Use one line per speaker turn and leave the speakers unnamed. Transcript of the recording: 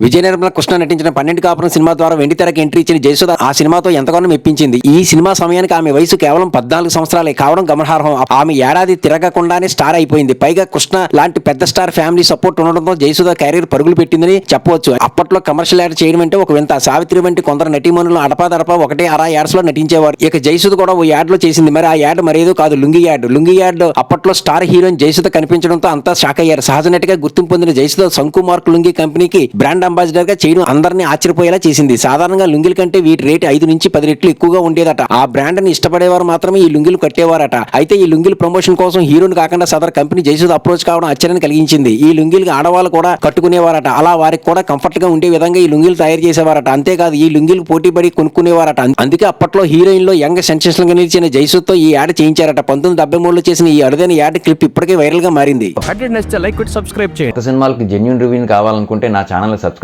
విజయ నిర్మల కృష్ణ నటించిన పన్నెండు కాపురం సినిమా ద్వారా వెండి తెరకి ఎంట్రీ ఇచ్చిన జయసుధ ఆ సినిమాతో ఎంతగానో మెప్పించింది. ఈ సినిమా సమయానికి ఆమె వయసు కేవలం పద్నాలుగు సంవత్సరాలే. కావడం గమనార్హం. ఆమె ఏడాది తిరగకుండానే స్టార్ అయిపోయింది. పైగా కృష్ణ లాంటి పెద్ద స్టార్ ఫ్యామిలీ సపోర్ట్ ఉండడంతో జయసుధ కెరీర్ పరుగులు పెట్టిందని చెప్పవచ్చు. అప్పట్లో కమర్షియల్ యాడ్ చేయడం అంటే ఒక వింత. సావిత్రి వంటి కొందరు నటీమణులు అడపాదడపా ఒకటే అరా యాడ్స్లో నటించేవారు. ఇక జయసుధ కూడా ఓ యాడ్లో చేసింది. మరి ఆ యాడ్ మరేదో కాదు లుంగి యాడ్. లుంగి యాడ్ అప్పట్లో స్టార్ హీరోయిన్ జయసుధ కనిపించడంతో అంతా షాక్ అయ్యారు. సహజ నటిగా గుర్తింపు పొందిన జయసుధ శంకుమార్క్ లుంగి కంపెనీకి బ్రాండ్ అంబాసిడర్గా చేయడం అందరినీ ఆశ్చర్యపోయేలా చేసింది. సాధారణంగా లుంగిల కంటే వీటి రేటు ఐదు నుంచి పది రెట్లు ఎక్కువగా ఉండేదట. ఆ బ్రాండ్ని ఇష్టపడేవారు మాత్రమే ఈ లుంగిలు కట్టేవారట. అయితే ఈ లుంగిల ప్రమోషన్ కోసం హీరోని కాకుండా సదర్ కంపెనీ జయసుధ అప్రోచ్ కావడం ఆశ్చర్యాన్ని కలిగించింది. ఈ లుంగిలు ఆడవాళ్ళు కూడా కట్టుకునేవారట. అలా వారికి కూడా కంఫర్ట్గా ఉండే విధంగా ఈ లుంగిలు తయారు చేసేవారట. అంతేకాదు ఈ లుంగిలు పోటీ పడి కొనుక్కునేవారట. అందుకే అప్పట్లో హీరోయిన్లో యంగ్ సెన్సేషన్గా నిలిచిన జయసుతో ఈ యాడ్ చేయించారట. పంతొమ్మిది డెబ్బై మూడులో చేసిన ఈ అరుదైన యాడ్ క్లిప్ ఇప్పటికే వైరల్గా మారింది
సబ్స్క్రైబ్ చేయండి.
సినిమాలకి జెన్యున్ రివ్యూని కావాలనుకుంటే నా ఛానల్ సబ్స్క్రైబ్